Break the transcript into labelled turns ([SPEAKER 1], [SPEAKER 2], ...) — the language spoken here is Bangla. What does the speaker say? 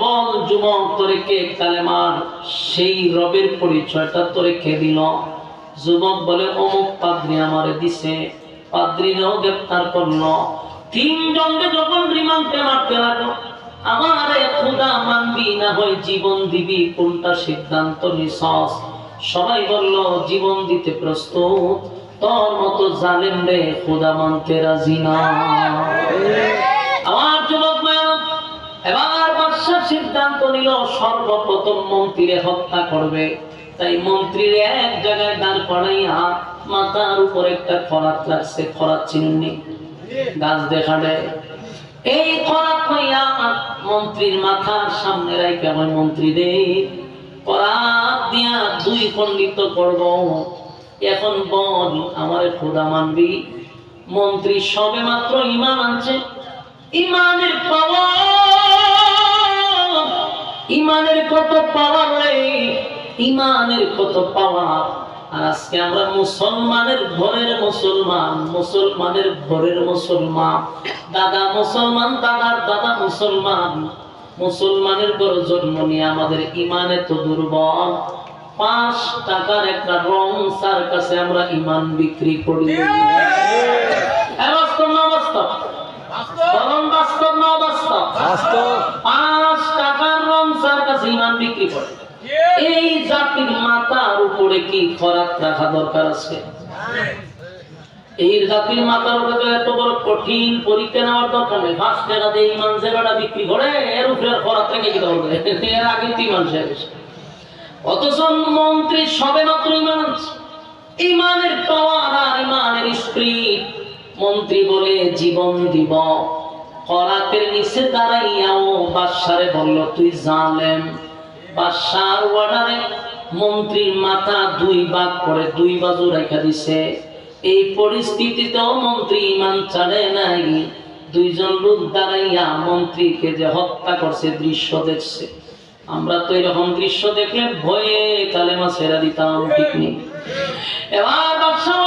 [SPEAKER 1] বল যুবক কালেমার সেই রবের পরিচয়টা তোরে দিল। যুবক বলে, অমুক পাদ্রি আমারে দিছে গ্রেপ্তার করল। তিনজনকে যখন রিমান্ডে মারতে লাগল, আমারে মানবি না হয়, জীবন দিবি। কোনটা সিদ্ধান্ত নিছস। সবাই বলল, জীবন দিতে প্রস্তুত, তোর মতো জালেম রে খুদা মানতে রাজি না। সিদ্ধান্ত নিল, সর্বপ্রথম মন্ত্রীরে হত্যা করবে। তাই মন্ত্রীর এক জায়গায় দাঁড় করাইয়া মাথার উপর একটা খরাত লাগছে, খরাত চিহ্নি গাছ দেখা এই খরাত হইয়া মন্ত্রীর মাথার সামনে রাইকে আমার মন্ত্রী রে করাত দিয়া দুই খণ্ডিত করব। এখন বল, আমার খোদা মানবি, মন্ত্রী সবে মাত্র ইমান আনছে। ইমানের পাওয়ার কত পাওয়ার রে? ইমানের কত পাওয়ার? আর আজকে আমরা মুসলমানের ঘরের মুসলমান মুসলমানের ঘরের মুসলমান। দাদা মুসলমান দাদার দাদা মুসলমান। মুসলমানের ঘর জন্ম নিয়ে আমাদের ইমানে তো দুর্বল। পাঁচ টাকার একটা রং সার কাছে আমরা ইমান বিক্রি করি। বাস্তব না বাস্তব? বাস্তব। না বাস্তব?
[SPEAKER 2] বাস্তব।
[SPEAKER 1] ইমান বিক্রি করে? এই জাতির মাথার উপরে কি খরাক রাখা দরকার আছে? এই জাতির মাথার উপরে এত বড় কঠিন পরীক্ষা নেওয়ার দরকার নেই। পাঁচ টাকা দিয়ে ইমান বিক্রি করে, এর উপরে খরাক রেখে এর আগে তো ইমান অথচ মন্ত্রী সবে মাত্র ইমান ইমানের পাওয়ার আর ইমানের মন্ত্রী বলে, জীবন দিব। করাতের নিচে দাঁড়াইয়াও বাদশারে বলল, তুই জানলেন মন্ত্রীর মাথা দুই ভাগ করে দুই বাজু রেখা দিছে। এই পরিস্থিতিতেও মন্ত্রী ইমান ছাড়ে নাই। দুইজন লোক দাঁড়াইয়া মন্ত্রীকে যে হত্যা করছে, দৃশ্য দেখছে। আমরা তো এরকম দৃশ্য দেখলে ভয়ে কালেমা ছেড়া দিতাম, ঠিক নেই। এবার বাদশাহ